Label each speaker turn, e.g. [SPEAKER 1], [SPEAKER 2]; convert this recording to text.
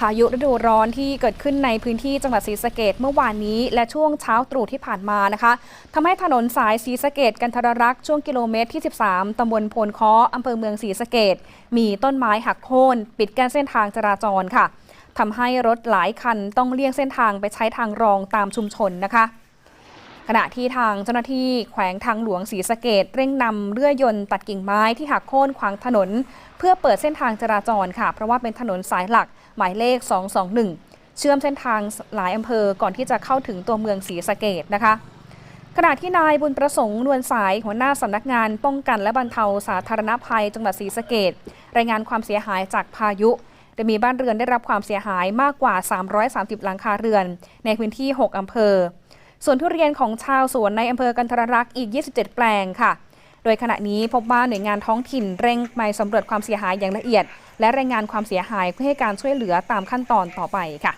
[SPEAKER 1] พายุฤดูร้อนที่เกิดขึ้นในพื้นที่จังหวัดศรีสะเกดเมื่อวานนี้และช่วงเช้าตรู่ที่ผ่านมานะคะทำให้ถนนสายศรีสะเกดกันทรรักษ์ช่วงกิโลเมตรที่ 13 ตำบลโพนค้ออำเภอเมืองศรีสะเกดมีต้นไม้หักโค่นปิดกั้นเส้นทางจราจรค่ะทำให้รถหลายคันต้องเลี่ยงเส้นทางไปใช้ทางรองตามชุมชนนะคะ ขณะที่ทางเจ้าหน้าที่แขวงทางหลวงศรีสะเกดเร่งนำเลื่อยยนต์ตัดกิ่งไม้ที่หักโค่นขวางถนน เพื่อเปิดเส้นทางจราจรค่ะ เพราะว่าเป็นถนนสายหลักหมายเลข 221 เชื่อมเส้นทางหลายอำเภอก่อนที่จะเข้าถึงตัวเมืองศรีสะเกดนะคะขณะที่นายบุญประสงค์นวลสายหัวหน้าสำนักงานป้องกันและบรรเทาสาธารณภัยจังหวัดศรีสะเกดรายงานความเสียหายจากพายุโดยมีบ้านเรือนได้รับความเสียหายมากกว่า 330 หลังคาเรือน ในพื้นที่ 6 อำเภอ ส่วนทุเรียนของชาวสวนในอำเภอกันทรรักษ์อีก 27 แปลงค่ะ โดยขณะนี้พบว่าหน่วยงานท้องถิ่นเร่งไปสำรวจความเสียหายอย่างละเอียด และรายงานความเสียหายเพื่อให้การช่วยเหลือตามขั้นตอนต่อไปค่ะ